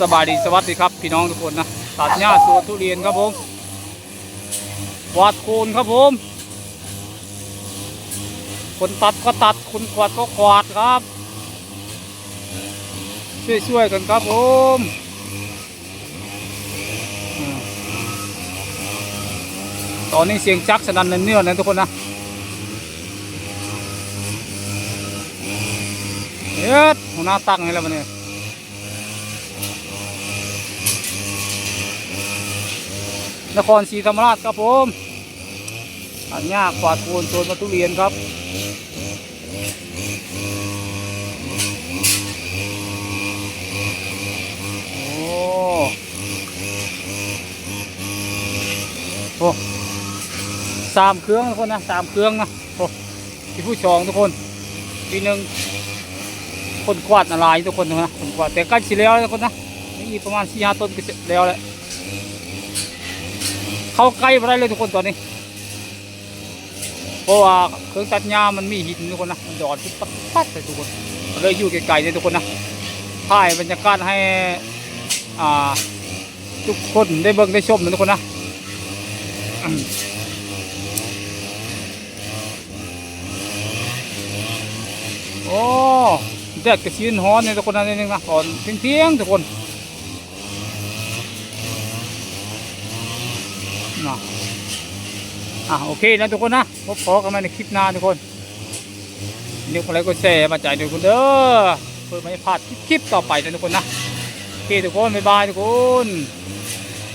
สบายดีสวัสดีครับ พี่น้องทุกคนนะตัดหญ้าสวนทุเรียนครับผมวาดโคนครับผมคนตัดก็ตัดคนกวาดก็กวาดครับ ช่วยๆกันครับผมตอนนี้เสียงจักสนั่นเนื่อๆนะทุกคนนะเฮ็ดหัวหน้าตั้งให้แล้วมันเนี่ นครศรีธรรมราชครับผมอันยากกวาดโคนโซนมาทุเรียนครับโอ้โหสามเครื่องทุกคนนะสามเครื่องนะโอ้ที่ผู้ชองทุกคนทีหนึ่งคนกวาดอะไรทุกคนนะคนกวาดแต่ใกล้สิแล้วทุกคนนะนี่ประมาณสี่ห้าต้นก็เสร็จแล้วแหละ เข้าใกล้ไม่ได้เลยทุกคนตอนนี้ เพราะว่าเครื่องตัดหญ้ามันมีหินทุกคนนะมันหยอดปุ๊บปั๊บปั๊บเลยทุกคนเลยอยู่ไกลๆเลยทุกคนนะถ่ายบรรยากาศให้อ่าทุกคนได้เบิ่งได้ชมนะทุกคนนะโอ้แดดกระชื้นฮ้อนเนี่ยทุกคนนะนิดนึงนะตอนเที่ยงๆทุกคน นะอะโอเคนะทุกคนนะพบพอกันใหมาในคลิปหน้าทุกคนนี่อะไรก็แชร์มาจ่ายทุกคนเด้อเพื่อไม่พลาดคลิปต่อไปนะทุกคนนะโอเคทุกคนบ๊ายบายทุกคน